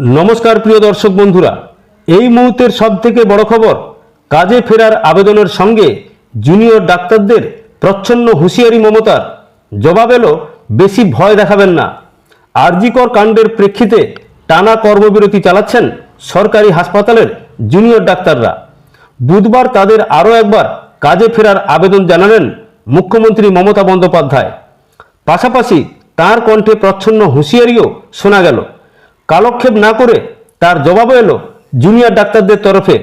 নমস্কার প্রিয় দর্শক বন্ধুরা, এই মুহূর্তের সব থেকে বড় খবর, কাজে ফেরার আবেদনের সঙ্গে জুনিয়র ডাক্তারদের প্রচ্ছন্ন হুঁশিয়ারি মমতার। জবাব এলো, বেশি ভয় দেখাবেন না। আরজিকর কাণ্ডের প্রেক্ষিতে টানা কর্মবিরতি চালাচ্ছেন সরকারি হাসপাতালের জুনিয়র ডাক্তাররা। বুধবার তাদের আরও একবার কাজে ফেরার আবেদন জানালেন মুখ্যমন্ত্রী মমতা বন্দ্যোপাধ্যায়। পাশাপাশি তার কণ্ঠে প্রচ্ছন্ন হুঁশিয়ারিও শোনা গেল। কালক্ষেপ না করে তার জবাবও এলো জুনিয়র ডাক্তারদের তরফে।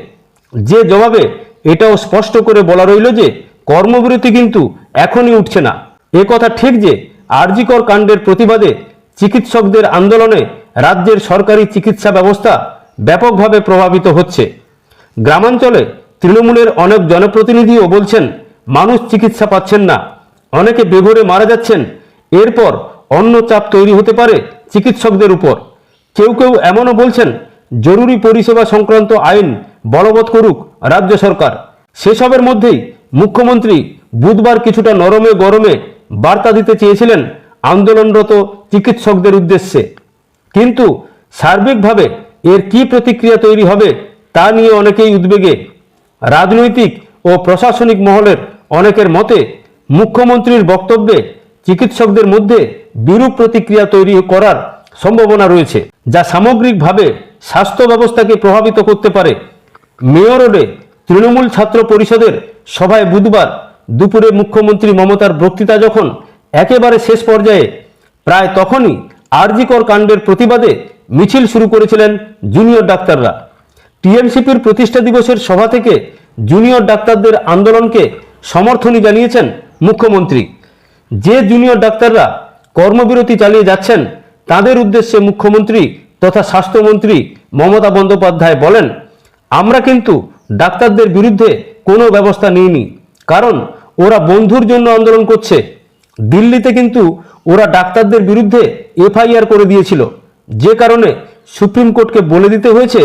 যে জবাবে এটাও স্পষ্ট করে বলা রইল যে, কর্মবিরতি কিন্তু এখনই উঠছে না। এ কথা ঠিক যে, আরজিকর কাণ্ডের প্রতিবাদে চিকিৎসকদের আন্দোলনে রাজ্যের সরকারি চিকিৎসা ব্যবস্থা ব্যাপকভাবে প্রভাবিত হচ্ছে। গ্রামাঞ্চলে তৃণমূলের অনেক জনপ্রতিনিধিও বলছেন, মানুষ চিকিৎসা পাচ্ছেন না। অনেকে বেঘরে মারা যাচ্ছেন। এরপর অন্য চাপ তৈরি হতে পারে চিকিৎসকদের উপর। কেউ কেউ এমনও বলছেন, জরুরি পরিষেবা সংক্রান্ত আইন বলবৎ করুক রাজ্য সরকার। সেসবের মধ্যেই মুখ্যমন্ত্রী বুধবার কিছুটা নরমে গরমে বার্তা দিতে চেয়েছিলেন আন্দোলনরত চিকিৎসকদের উদ্দেশ্যে। কিন্তু সার্বিকভাবে এর কি প্রতিক্রিয়া তৈরি হবে তা নিয়ে অনেকেই উদ্বেগে। রাজনৈতিক ও প্রশাসনিক মহলের অনেকের মতে, মুখ্যমন্ত্রীর বক্তব্যে চিকিৎসকদের মধ্যে বিরূপ প্রতিক্রিয়া তৈরি করার সম্ভাবনা রয়েছে, যা সামগ্রিকভাবে স্বাস্থ্য ব্যবস্থাকে প্রভাবিত করতে পারে। মেয়র রোডে তৃণমূল ছাত্র পরিষদের সভায় বুধবার দুপুরে মুখ্যমন্ত্রী মমতার বক্তৃতা যখন একেবারে শেষ পর্যায়ে, প্রায় তখনই আরজিকর কাণ্ডের প্রতিবাদে মিছিল শুরু করেছিলেন জুনিয়র ডাক্তাররা। টিএমসিপির প্রতিষ্ঠা দিবসের সভা থেকে জুনিয়র ডাক্তারদের আন্দোলনকে সমর্থনই জানিয়েছেন মুখ্যমন্ত্রী। যে জুনিয়র ডাক্তাররা কর্মবিরতি চালিয়ে যাচ্ছেন তাদের উদ্দেশ্যে মুখ্যমন্ত্রী তথা স্বাস্থ্যমন্ত্রী মমতা বন্দ্যোপাধ্যায় বলেন, আমরা কিন্তু ডাক্তারদের বিরুদ্ধে কোনো ব্যবস্থা নিইনি, কারণ ওরা বন্ধুর জন্য আন্দোলন করছে। দিল্লিতে কিন্তু ওরা ডাক্তারদের বিরুদ্ধে এফআইআর করে দিয়েছিল। যে কারণে সুপ্রিম কোর্টকে বলে দিতে হয়েছে,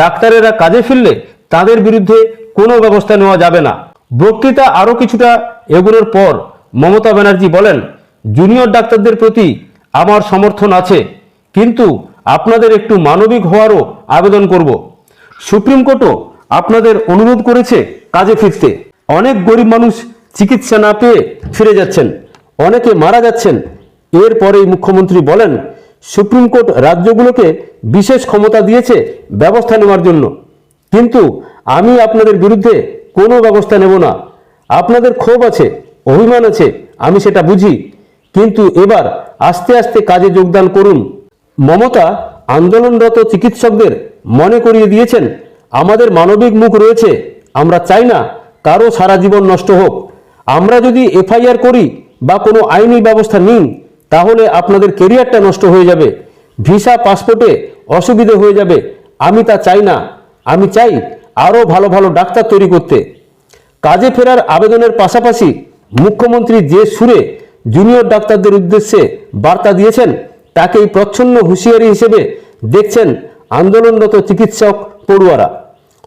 ডাক্তারেরা কাজে ফিরলে তাদের বিরুদ্ধে কোনো ব্যবস্থা নেওয়া যাবে না। বক্তৃতা আরও কিছুটা এগুলোর পর মমতা ব্যানার্জি বলেন, জুনিয়র ডাক্তারদের প্রতি আমার সমর্থন আছে, কিন্তু আপনাদের একটু মানবিক হওয়ারও আবেদন করব। সুপ্রিম কোর্টও আপনাদের অনুরোধ করেছে কাজে ফিরতে। অনেক গরিব মানুষ চিকিৎসা না পেয়ে ফিরে যাচ্ছেন, অনেকে মারা যাচ্ছেন। এরপরেই মুখ্যমন্ত্রী বলেন, সুপ্রিম কোর্ট রাজ্যগুলোকে বিশেষ ক্ষমতা দিয়েছে ব্যবস্থা নেওয়ার জন্য। কিন্তু আমি আপনাদের বিরুদ্ধে কোনো ব্যবস্থা নেব না। আপনাদের ক্ষোভ আছে, অভিমান আছে, আমি সেটা বুঝি। কিন্তু এবার আস্তে আস্তে কাজে যোগদান করুন। মমতা আন্দোলনরত চিকিৎসকদের মনে করিয়ে দিয়েছেন, আমাদের মানবিক মুখ রয়েছে, আমরা চাই না কারও সারা জীবন নষ্ট হোক। আমরা যদি এফআইআর করি বা কোনো আইনি ব্যবস্থা নিন, তাহলে আপনাদের কেরিয়ারটা নষ্ট হয়ে যাবে। ভিসা, পাসপোর্টে অসুবিধে হয়ে যাবে। আমি তা চাই না। আমি চাই আরও ভালো ভালো ডাক্তার তৈরি করতে। কাজে ফেরার আবেদনের পাশাপাশি মুখ্যমন্ত্রী যে সুরে জুনিয়র ডাক্তারদের উদ্দেশ্যে বার্তা দিয়েছেন, তাকেই প্রচ্ছন্ন হুঁশিয়ারি হিসেবে দেখছেন আন্দোলনরত চিকিৎসক পড়ুয়ারা।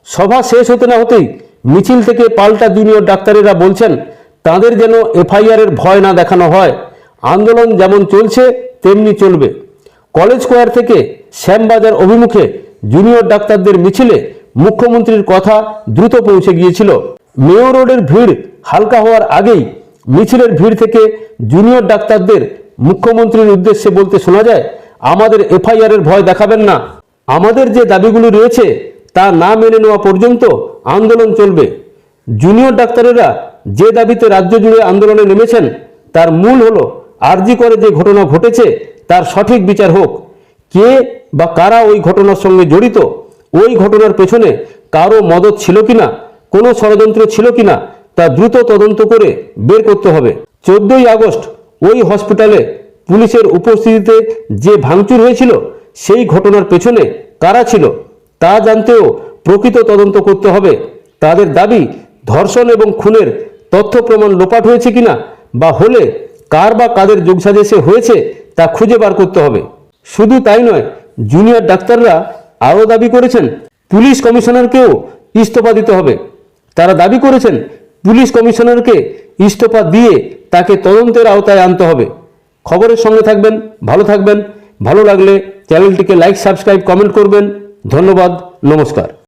সভা শেষ হতে না হতেই মিছিল থেকে পাল্টা জুনিয়র ডাক্তারেরা বলছেন, তাদের যেন এফআইআর এর ভয় না দেখানো হয়। আন্দোলন যেমন চলছে, তেমনি চলবে। কলেজ স্কোয়ার থেকে শ্যামবাজার অভিমুখে জুনিয়র ডাক্তারদের মিছিলে মুখ্যমন্ত্রীর কথা দ্রুত পৌঁছে গিয়েছিল। মেয়র রোডের ভিড় হালকা হওয়ার আগেই মিছিলের ভিড় থেকে জুনিয়র ডাক্তারদের মুখ্যমন্ত্রীর উদ্দেশ্যে বলতে শোনা যায়, আমাদের এফআইআর এর ভয় দেখাবেন না। আমাদের যে দাবিগুলি রয়েছে, তা না মেনে নেওয়া পর্যন্ত আন্দোলন চলবে। জুনিয়র ডাক্তারেরা যে দাবিতে রাজ্য জুড়ে আন্দোলনে নেমেছেন, তার মূল হলো আরজি করে যে ঘটনা ঘটেছে, তার সঠিক বিচার হোক। কে বা কারা ওই ঘটনার সঙ্গে জড়িত, ওই ঘটনার পেছনে কারও মদত ছিল কিনা, কোনো ষড়যন্ত্র ছিল কিনা তা দ্রুত তদন্ত করে বের করতে হবে। চোদ্দই আগস্ট ওই হসপিটালে পুলিশের উপস্থিতিতে যে ভাঙচুর হয়েছিল, সেই ঘটনার পেছনে কারা ছিল, তা জানতেও প্রকৃত তদন্ত করতে হবে। তাদের দাবি, ধর্ষণ এবং খুনের তথ্য প্রমাণ লোপাট হয়েছে কিনা বা হলে কার বা কাদের যোগসাজেশে হয়েছে, তা খুঁজে বার করতে হবে। শুধু তাই নয়, জুনিয়র ডাক্তাররা আরও দাবি করেছেন, পুলিশ কমিশনারকেও ইস্তফা দিতে হবে। তারা দাবি করেছেন পুলিশ কমিশনারকে ইস্তফা দিয়ে তাকে তদন্তের আওতায় আনতে হবে। খবরের সঙ্গে থাকবেন, ভালো থাকবেন, ভালো লাগলে চ্যানেলটিকে লাইক সাবস্ক্রাইব কমেন্ট করবেন। ধন্যবাদ, নমস্কার।